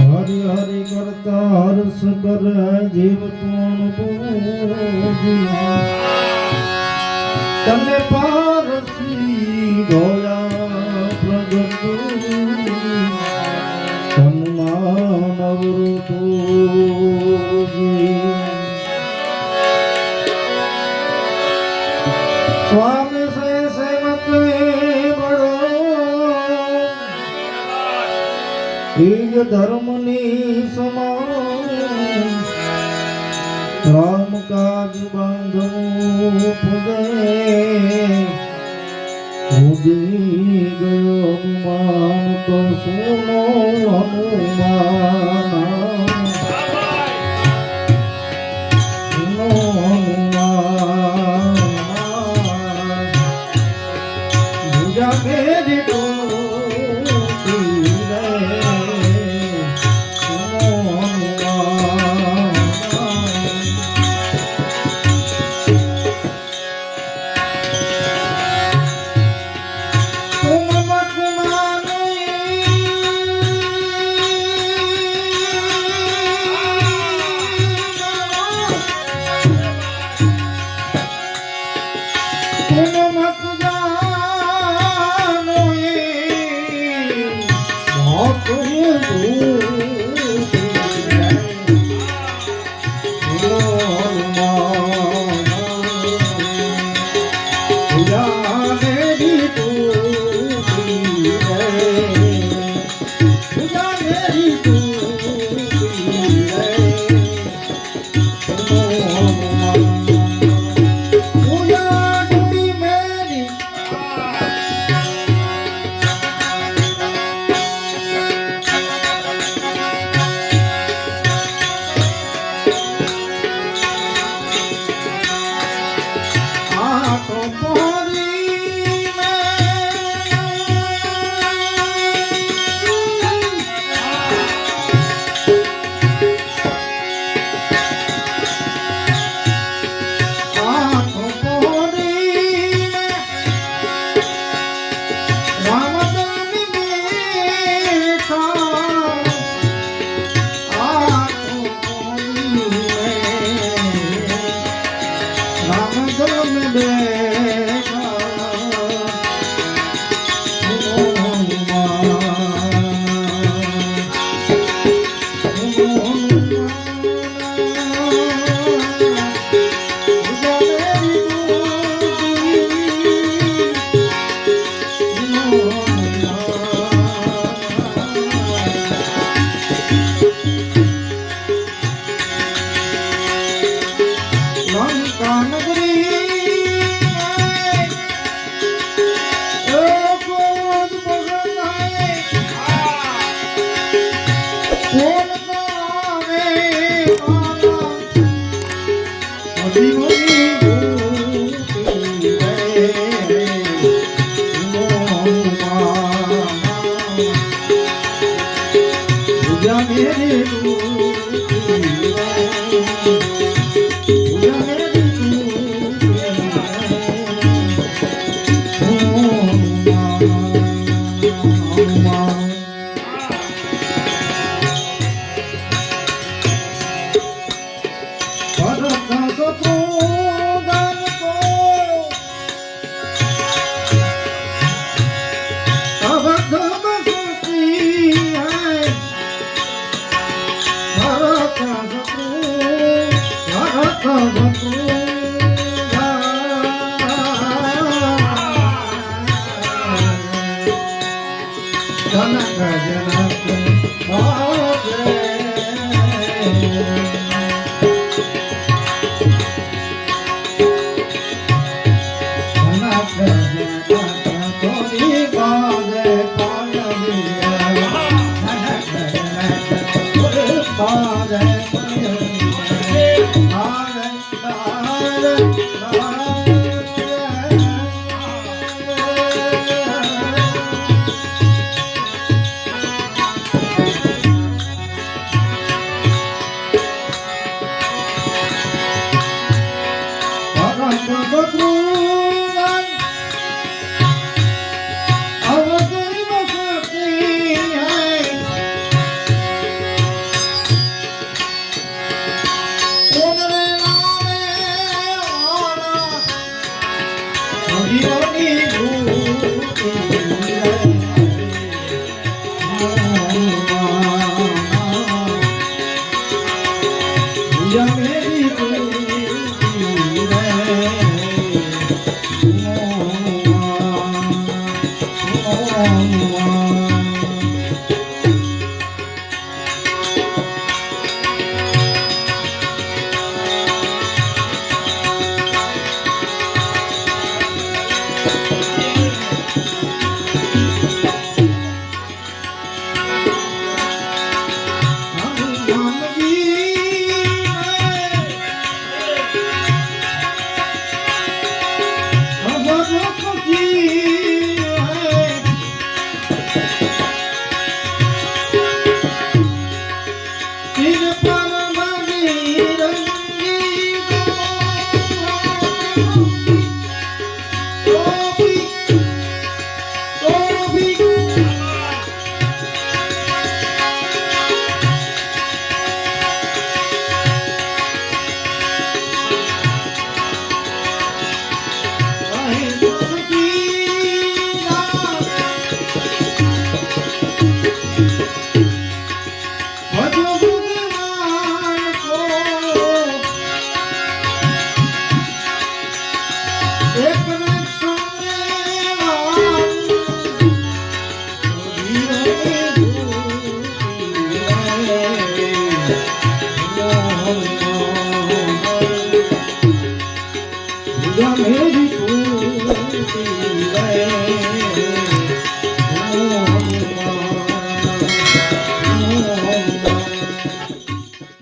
ભક્તિ કરતા હર્ષ કર જીવ તું તને પારસી ગોયા ઈજ ધર્મની સમાન. રામ કાજ બાંધવું પુદે ઉડી ગયો હનુમાન તો સુનો હનુમાન હનુમાન ભુજા મેરી うん、う、પૂજા